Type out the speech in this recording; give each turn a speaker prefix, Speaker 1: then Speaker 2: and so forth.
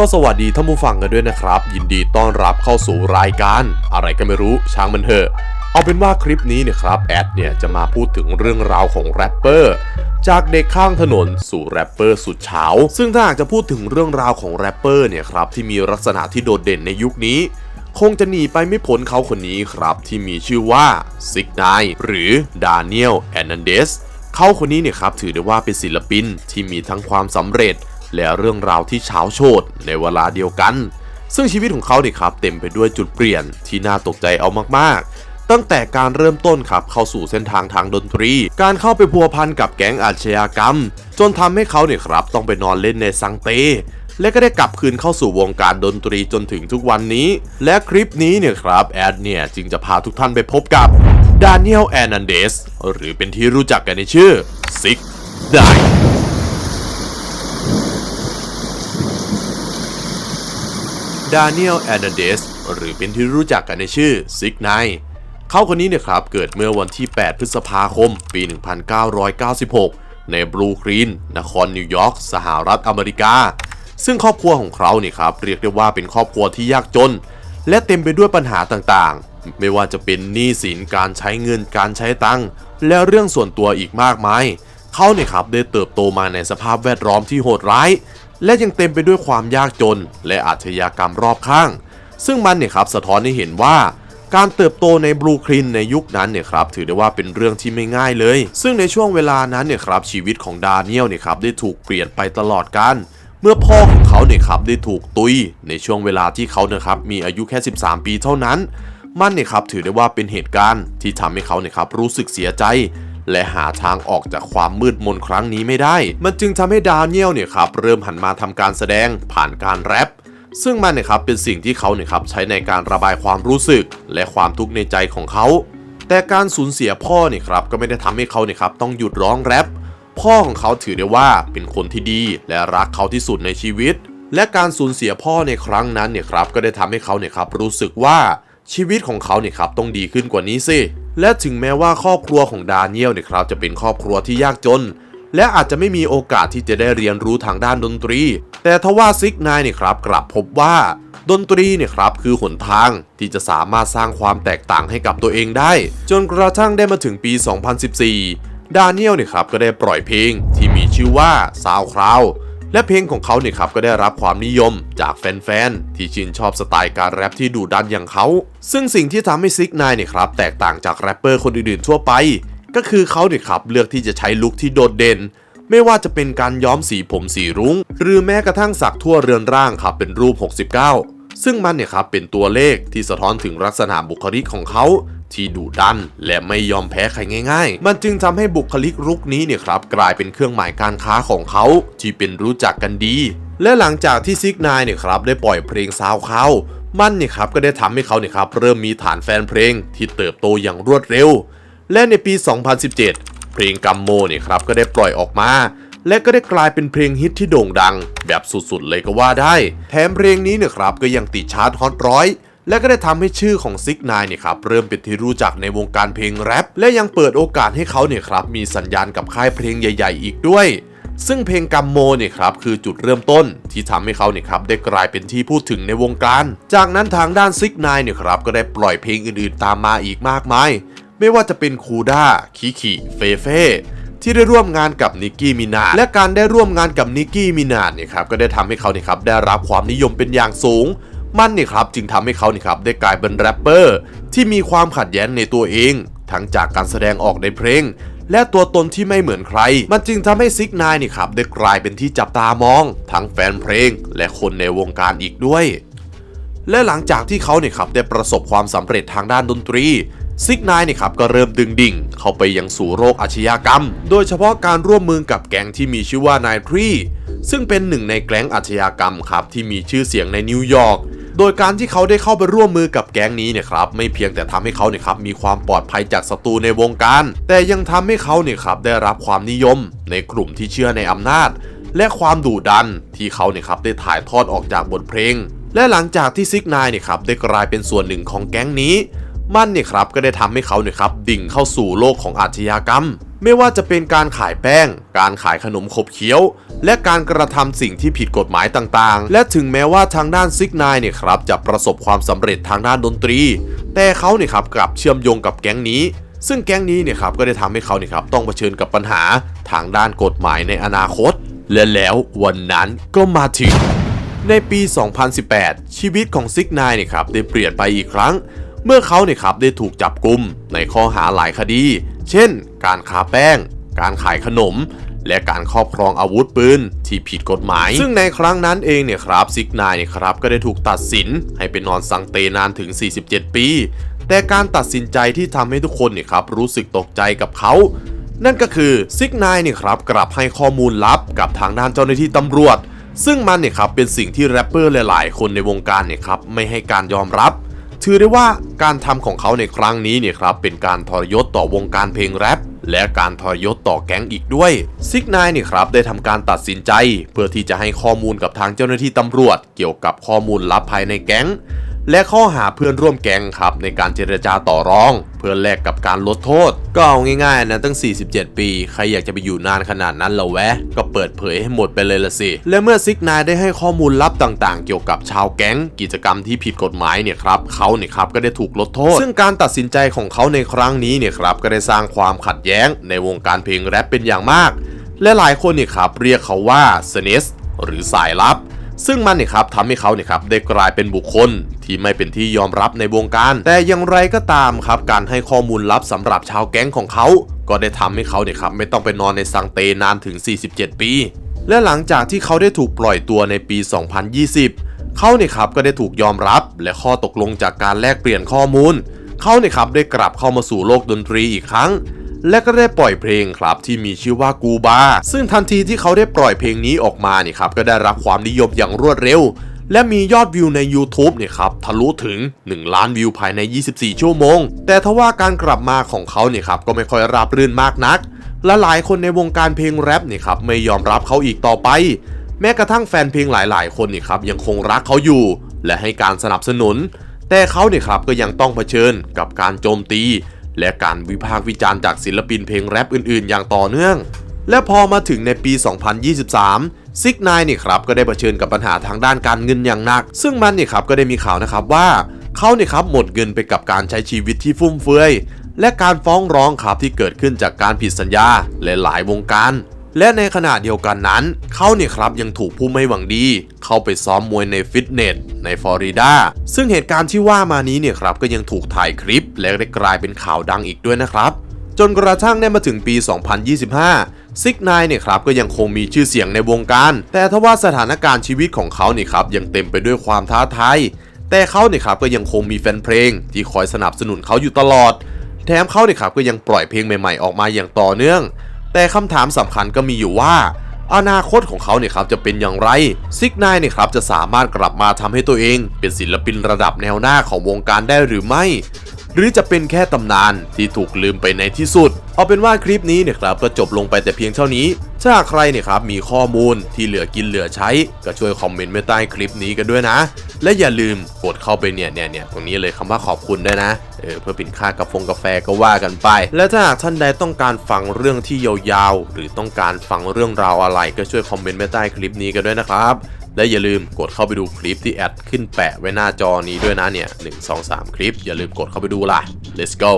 Speaker 1: ก็สวัสดีท่านผู้ฟังกันด้วยนะครับ ยินดีต้อนรับเข้าสู่รายการ อะไรก็ไม่รู้ช่างมันเถอะ เอาเป็นว่าคลิปนี้เนี่ยครับแอดเนี่ยจะมาพูดถึงเรื่องราวของแรปเปอร์จากเด็กข้างถนนสู่แรปเปอร์สุดเฉาซึ่งถ้าหากจะพูดถึงเรื่องราวของแรปเปอร์เนี่ยครับที่มีลักษณะที่โดดเด่นในยุคนี้ คงจะหนีไปไม่พ้นเขาคนนี้ครับ ที่มีชื่อว่าซิกไนหรือดานิเอลแอนนันเดสเขาคนนี้เนี่ยครับถือได้ว่าเป็นศิลปินที่มีทั้งความสำเร็จ และเรื่องราวที่เฉาโชดในเวลาเดียวกัน ซึ่งชีวิตของเขาเนี่ยครับเต็มไปด้วยจุดเปลี่ยนที่น่าตกใจเอามากๆ ตั้งแต่การเริ่มต้นครับเข้าสู่เส้นทางทางดนตรี การเข้าไปพัวพันกับแก๊งอาชญากรรม จนทำให้เขาเนี่ยครับต้องไปนอนเล่นในซังเตและก็ได้กลับคืนเข้าสู่วงการดนตรีจนถึงทุกวันนี้ และคลิปนี้เนี่ยครับแอดเนี่ยจึงจะพาทุกท่านไปพบกับดานิเอลแอนันเดสหรือเป็นที่รู้จักกันในชื่อซิกได ดานิเอลแอนเดสหรือเป็นที่รู้จักกันในชื่อซิกไนเขาคนนี้เนี่ยครับเกิดเมื่อวันที่ 8 พฤษภาคม ปี 1996 ในบรูคลีน นครนิวยอร์ก สหรัฐอเมริกา ซึ่งครอบครัวของเขาเนี่ยครับเรียกได้ว่าเป็นครอบครัวที่ยากจน และเต็มไปด้วยปัญหาต่างๆ ไม่ว่าจะเป็นหนี้สินการใช้เงินการใช้ตังค์และเรื่องส่วนตัวอีกมากมาย เขาเนี่ยครับได้เติบโตมาในสภาพแวดล้อมที่โหดร้าย และยังเต็มไปด้วยความยากจน และอาชญากรรมรอบข้าง ซึ่งมันเนี่ยครับสะท้อนให้เห็นว่าการเติบโตในบลูคลินในยุคนั้นเนี่ยครับถือได้ว่าเป็นเรื่องที่ไม่ง่ายเลย ซึ่งในช่วงเวลานั้นเนี่ยครับชีวิตของดาเนียลเนี่ยครับได้ถูกเปลี่ยนไปตลอดการเมื่อพ่อของเขาเนี่ยครับได้ถูกตุย ในช่วงเวลาที่เขาเนี่ยครับมีอายุแค่ 13 ปีเท่านั้น มันเนี่ยครับถือได้ว่าเป็นเหตุการณ์ที่ทำให้เขาเนี่ยครับรู้สึกเสียใจ และหาทางออกจากความมืดมนครั้งนี้ไม่ได้ มันจึงทำให้ดาเนียลเนี่ยครับเริ่มหันมาทำการแสดงผ่านการแรปซึ่งมันเนี่ยครับเป็นสิ่งที่เขาเนี่ยครับใช้ในการระบายความรู้สึก และความทุกข์ในใจของเขา แต่การสูญเสียพ่อเนี่ยครับก็ไม่ได้ทำให้เขาเนี่ยครับต้องหยุดร้องแรปพ่อของเขาถือได้ว่าเป็นคนที่ดีและรักเขาที่สุดในชีวิต และการสูญเสียพ่อในครั้งนั้นเนี่ยครับก็ได้ทำให้เขาเนี่ยครับรู้สึกว่าชีวิตของเขาเนี่ยครับต้องดีขึ้นกว่านี้สิ และถึงแม้ว่าครอบครัวของดาเนียลเนี่ยครับจะเป็นครอบครัวที่ยากจน และอาจจะไม่มีโอกาสที่จะได้เรียนรู้ทางด้านดนตรี แต่ทว่าซิกนายเนี่ยครับกลับพบว่า ดนตรีเนี่ยครับคือหนทางที่จะสามารถสร้างความแตกต่างให้กับตัวเองได้ จนกระทั่งได้มาถึงปี 2014 ดาเนียลเนี่ยครับก็ได้ปล่อยเพลงที่มีชื่อว่า Sound Cloud และเพลงของเขาเนี่ยครับก็ได้รับความนิยมจากแฟนๆ ที่ชื่นชอบสไตล์การแรปที่ดุดันอย่างเขา ซึ่งสิ่งที่ทำให้ซิกนายเนี่ยครับแตกต่างจากแรปเปอร์คนอื่นๆทั่วไป ก็คือเขาเนี่ยครับเลือกที่จะใช้ลุคที่โดดเด่น ไม่ว่าจะเป็นการย้อมสีผมสีรุง้ง หรือแม้กระทั่งสักทั่วเรือนร่างครับเป็นรูป 69 ซึ่งมันเนี่ยครับเป็นตัวเลขที่สะท้อนถึงลักษณะบุคลิกของเขา ที่ดุดัน และไม่ยอมแพ้ใครง่าย ๆ มันจึงทำให้บุคลิกรุกนี้เนี่ยครับกลายเป็นเครื่องหมายการค้าของเขาที่เป็นรู้จักกันดี และหลังจากที่ซิกนายเนี่ยครับได้ปล่อยเพลงซาวเขามันเนี่ยครับก็ได้ทำให้เขาเนี่ยครับเริ่มมีฐานแฟนเพลงที่เติบโตอย่างรวดเร็ว และในปี 2017 เพลงกัมโมเนี่ยครับก็ได้ปล่อยออกมาและก็ได้กลายเป็นเพลงฮิตที่โด่งดัง แบบสุดๆเลยก็ว่าได้ แถมเพลงนี้เนี่ยครับก็ยังติดชาร์ตฮอตร้อย และก็ได้ทำให้ชื่อของซิกนายเนี่ยครับเริ่มเป็นที่รู้จักในวงการเพลงแรปและยังเปิดโอกาสให้เขาเนี่ยครับมีสัญญาณกับค่ายเพลงใหญ่ ๆ อีกด้วยซึ่งเพลงกัมโมเนี่ยครับคือจุดเริ่มต้นที่ทำให้เขาเนี่ยครับได้กลายเป็นที่พูดถึงในวงการ จากนั้นทางด้านซิกนายเนี่ยครับก็ได้ปล่อยเพลงอื่นๆตามมาอีกมากมาย ไม่ว่าจะเป็นคูด้าคิคิเฟเฟที่ได้ร่วมงานกับนิกกี้มินาและการได้ร่วมงานกับนิกกี้มินาเนี่ยครับก็ได้ทำให้เขาเนี่ยครับได้รับความนิยมเป็นอย่างสูง มันเนี่ยครับจึงทำให้เขาเนี่ยครับได้กลายเป็นแรปเปอร์ที่มีความขัดแย้งในตัวเอง ทั้งจากการแสดงออกในเพลง และตัวตนที่ไม่เหมือนใคร มันจึงทำให้ซิกนายนี่ครับได้กลายเป็นที่จับตามอง ทั้งแฟนเพลง และคนในวงการอีกด้วย และหลังจากที่เขาเนี่ยครับได้ประสบความสำเร็จทางด้านดนตรีซิกนายเนี่ยครับก็เริ่มดึงดิ่ง เข้าไปยังสู่โรคอาชญากรรม โดยเฉพาะการร่วมมือกับแก๊งที่มีชื่อว่านายทรีซึ่งเป็นหนึ่งในแก๊งอาชญากรรมครับที่มีชื่อเสียงในนิวยอร์ก โดยการที่เขาได้เข้าไปร่วมมือกับแก๊งนี้เนี่ยครับไม่เพียงแต่ทำให้เขาเนี่ยครับมีความปลอดภัยจากศัตรูในวงการ แต่ยังทำให้เขาเนี่ยครับได้รับความนิยม ในกลุ่มที่เชื่อในอำนาจ และความดุดันที่เขาเนี่ยครับได้ถ่ายทอดออกจากบทเพลง และหลังจากที่ซิกนายเนี่ยครับได้กลายเป็นส่วนหนึ่งของแก๊งนี้ มันเนี่ยครับก็ได้ทำให้เขาเนี่ยครับดิ่งเข้าสู่โลกของอาชญากรรม ไม่ว่าจะเป็นการขายแป้ง การขายขนมขบเคี้ยว และการกระทำสิ่งที่ผิดกฎหมายต่างๆ และถึงแม้ว่าทางด้านซิกนายเนี่ยครับจะประสบความสำเร็จทางด้านดนตรี แต่เขาเนี่ยครับกลับเชื่อมโยงกับแก๊งนี้ซึ่งแก๊งนี้เนี่ยครับก็ได้ทำให้เขาเนี่ยครับต้องเผชิญกับปัญหาทางด้านกฎหมายในอนาคต และแล้ววันนั้นก็มาถึง ในปี 2018 ชีวิตของซิกนายเนี่ยครับได้เปลี่ยนไปอีกครั้ง เมื่อเขาเนี่ยครับได้ถูกจับกุมในข้อหาหลายคดี เช่น การค้าแป้ง การขายขนม และการครอบครองอาวุธปืนที่ผิดกฎหมาย ซึ่งในครั้งนั้นเองเนี่ยครับซิกนายเนี่ยครับก็ได้ถูกตัดสินให้ไปนอนสังเตนานถึง 47 ปี แต่การตัดสินใจที่ทำให้ทุกคนเนี่ยครับรู้สึกตกใจกับเขานั่นก็คือซิกนายเนี่ยครับกลับให้ข้อมูลลับกับทางด้านเจ้าหน้าที่ตำรวจ ซึ่งมันเนี่ยครับเป็นสิ่งที่แรปเปอร์หลาย ๆ คนในวงการเนี่ยครับไม่ให้การยอมรับ ถือได้ว่าการทำของเขาในครั้งนี้เนี่ยครับเป็นการทรยศต่อวงการเพลงแรปและการทรยศต่อแก๊งอีกด้วยซิกนายเนี่ยครับได้ทำการตัดสินใจ เพื่อที่จะให้ข้อมูลกับทางเจ้าหน้าที่ตำรวจ เกี่ยวกับข้อมูลลับภายในแก๊ง และข้อหาเพื่อนร่วมแก๊งครับในการเจรจาต่อรอง เพื่อแลกกับการลดโทษ ก็เอาง่ายๆนะตั้ง 47 ปี ใครอยากจะไปอยู่นานขนาดนั้นเรอแวะ ก็เปิดเผยให้หมดไปเลยละสิ และเมื่อซิกนายได้ให้ข้อมูลลับต่างๆ เกี่ยวกับชาวแก๊ง กิจกรรมที่ผิดกฎหมายเนี่ยครับเขาเนี่ยครับก็ได้ถูกลดโทษ ซึ่งการตัดสินใจของเขาในครั้งนี้เนี่ยครับก็ได้สร้างความขัดแย้ง ในวงการเพลงแรปเป็นอย่างมาก และหลายคนเนี่ยครับเรียกเขาว่าสเนสหรือสายลับ ซึ่งมันเนี่ยครับทำให้เขาเนี่ยครับได้กลายเป็นบุคคลที่ไม่เป็นที่ยอมรับในวงการ แต่อย่างไรก็ตามครับการให้ข้อมูลลับสำหรับชาวแก๊งของเขา ก็ได้ทำให้เขาเนี่ยครับไม่ต้องไปนอนในสังเตนานถึง 47 ปี และหลังจากที่เขาได้ถูกปล่อยตัวในปี 2020 เขาเนี่ยครับก็ได้ถูกยอมรับ และข้อตกลงจากการแลกเปลี่ยนข้อมูล เขาเนี่ยครับได้กลับเข้ามาสู่โลกดนตรีอีกครั้ง และก็ได้ปล่อยเพลงครับที่มีชื่อว่ากูบา ซึ่งทันทีที่เขาได้ปล่อยเพลงนี้ออกมาเนี่ยครับก็ได้รับความนิยมอย่างรวดเร็ว และมียอดวิวใน YouTube เนี่ยครับทะลุถึง 1 ล้านวิวภายใน 24 ชั่วโมง แต่ทว่าการกลับมาของเขาเนี่ยครับก็ไม่ค่อยราบรื่นมากนัก และหลายคนในวงการเพลงแรปเนี่ยครับไม่ยอมรับเขาอีกต่อไป แม้กระทั่งแฟนเพลงหลาย ๆ คนเนี่ยครับยังคงรักเขาอยู่ และให้การสนับสนุน แต่เขาเนี่ยครับก็ยังต้องเผชิญกับการโจมตี และการวิพากษ์วิจารณ์จากศิลปินเพลงแรปอื่นๆ อย่างต่อเนื่อง และพอมาถึงในปี 2023ซิกนายเนี่ยครับก็ได้เผชิญกับปัญหาทางด้านการเงินอย่างหนัก ซึ่งมันเนี่ยครับก็ได้มีข่าวนะครับว่าเขาเนี่ยครับหมดเงินไปกับการใช้ชีวิตที่ฟุ่มเฟือยและการฟ้องร้องครับที่เกิดขึ้นจากการผิดสัญญาและหลายวงการ และในขณะเดียวกันนั้น เขาเนี่ยครับยังถูกผู้ไม่หวังดี เข้าไปซ้อมมวยในฟิตเนสในฟลอริดา ซึ่งเหตุการณ์ที่ว่ามานี้เนี่ยครับก็ยังถูกถ่ายคลิป และได้กลายเป็นข่าวดังอีกด้วยนะครับ จนกระทั่งได้มาถึงปี 2025 ซิกนายเนี่ยครับก็ยังคงมีชื่อเสียงในวงการ แต่ทว่าสถานการณ์ชีวิตของเขาเนี่ยครับยังเต็มไปด้วยความท้าทาย แต่เขาเนี่ยครับก็ยังคงมีแฟนเพลง ที่คอยสนับสนุนเขาอยู่ตลอด แถมเขาเนี่ยครับก็ยังปล่อยเพลงใหม่ๆออกมาอย่างต่อเนื่อง แต่คำถามสำคัญก็มีอยู่ว่า อนาคตของเขาเนี่ยครับจะเป็นอย่างไรซิกนายเนี่ยครับจะสามารถกลับมาทำให้ตัวเอง เป็นศิลปินระดับแนวหน้าของวงการได้หรือไม่ หรือจะเป็นแค่ตำนานที่ถูกลืมไปในที่สุด เอาเป็นว่าคลิปนี้เนี่ยครับก็จบลงไปแต่เพียงเท่านี้ ถ้าใครเนี่ยครับมีข้อมูลที่เหลือกินเหลือใช้ ก็ช่วยคอมเมนต์ไว้ใต้คลิปนี้กันด้วยนะ และอย่าลืมกดเข้าไปเนี่ยเนี่ยเนี่ยตรงนี้เลยคำว่าขอบคุณด้วยนะเออเพื่อเป็นค่ากาแฟกาแฟก็ว่ากันไป และถ้าหากท่านใดต้องการฟังเรื่องที่ยาวๆ หรือต้องการฟังเรื่องราวอะไร ก็ช่วยคอมเมนต์ไว้ใต้คลิปนี้กันด้วยนะครับและอย่าลืมกดเข้าไปดูคลิปที่แอดขึ้นแปะไว้หน้าจอนี้ด้วยนะเนี่ย1 2 3คลิป อย่าลืมกดเข้าไปดูล่ะ let's go